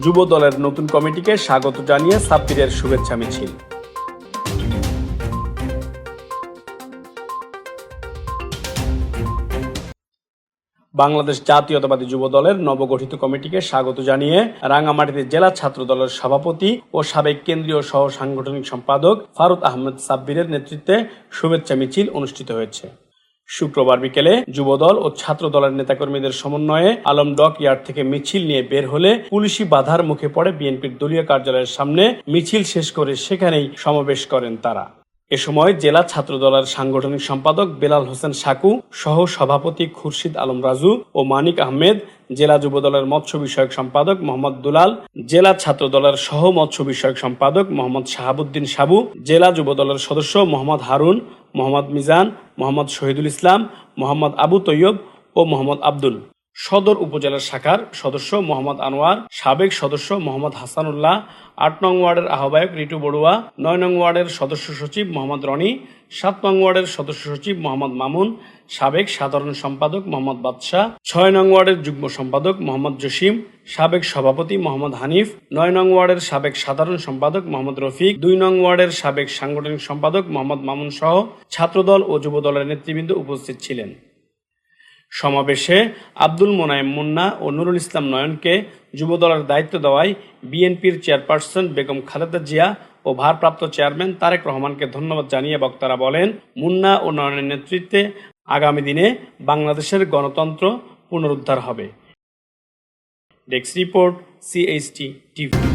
যুব দলের নতুন কমিটিকে স্বাগত জানিয়ে সাব্বিরের শুভেচ্ছা মিছিল। বাংলাদেশ জাতীয়তাবাদী যুব দলের নবগঠিত কমিটিকে স্বাগত জানিয়ে রাঙ্গামাটিতে জেলা ছাত্র দলের সভাপতি ও সাবেক কেন্দ্রীয় সহ সাংগঠনিক সম্পাদক ফারুক আহমেদ সাব্বিরের নেতৃত্বে শুভেচ্ছা মিছিল অনুষ্ঠিত হয়েছে। শুক্রবার বিকেলে যুবদল ও ছাত্র দলের নেতাকর্মীদের সমন্বয়ে আলম ডক ইয়ার্ড থেকে মিছিল নিয়ে বের হলে পুলিশি বাধার মুখে পড়ে বিএনপির দলীয় কার্যালয়ের সামনে মিছিল শেষ করে সেখানেই সমাবেশ করেন তারা। এ সময় জেলা ছাত্র দলের সাংগঠনিক সম্পাদক বেলাল হোসেন সাকু সহ সভাপতি খুরশিদ আলম রাজু ও মানিক আহমেদ, জেলা যুব দলের মৎস্য বিষয়ক সম্পাদক মোহাম্মদ দুলাল, জেলা ছাত্র দলের সহ মৎস্য বিষয়ক সম্পাদক মোহাম্মদ শাহাবুদ্দিন সাবু, জেলা যুব দলের সদস্য মোহাম্মদ হারুন, মোহাম্মদ মিজান, মোহাম্মদ শহীদুল ইসলাম, মোহাম্মদ আবু তৈয়ব ও মোহাম্মদ আব্দুল। সদর উপজেলার শাখার সদস্য মোহাম্মদ আনোয়ার, সাবেক সদস্য মোহাম্মদ হাসানুল্লাহ, আট নং ওয়ার্ডের আহ্বায়ক রিটু বড়ুয়া, নয় নং ওয়ার্ডের সদস্য সচিব মোহাম্মদ রনি, সাত নং ওয়ার্ডের সদস্য সচিব মোহাম্মদ মামুন, সাবেক সাধারণ সম্পাদক মোহাম্মদ বাদশাহ, ছয় নং ওয়ার্ডের যুগ্ম সম্পাদক মোহাম্মদ জসিম, সাবেক সভাপতি মোহাম্মদ হানিফ, নয় নং ওয়ার্ডের সাবেক সাধারণ সম্পাদক মোহাম্মদ রফিক, দুই নং ওয়ার্ডের সাবেক সাংগঠনিক সম্পাদক মোহাম্মদ মামুন সহ ছাত্রদল ও যুবদলের নেতৃবৃন্দ উপস্থিত ছিলেন। সমাবেশে আব্দুল মোনায়েম মুন্না ও নুরুল ইসলাম নয়নকে যুবদলের দায়িত্ব দেওয়ায় বিএনপির চেয়ারপারসন বেগম খালেদা জিয়া ও ভারপ্রাপ্ত চেয়ারম্যান তারেক রহমানকে ধন্যবাদ জানিয়ে বক্তারা বলেন, মুন্না ও নয়নের নেতৃত্বে আগামী দিনে বাংলাদেশের গণতন্ত্র পুনরুদ্ধার হবে। Desk report CHT TV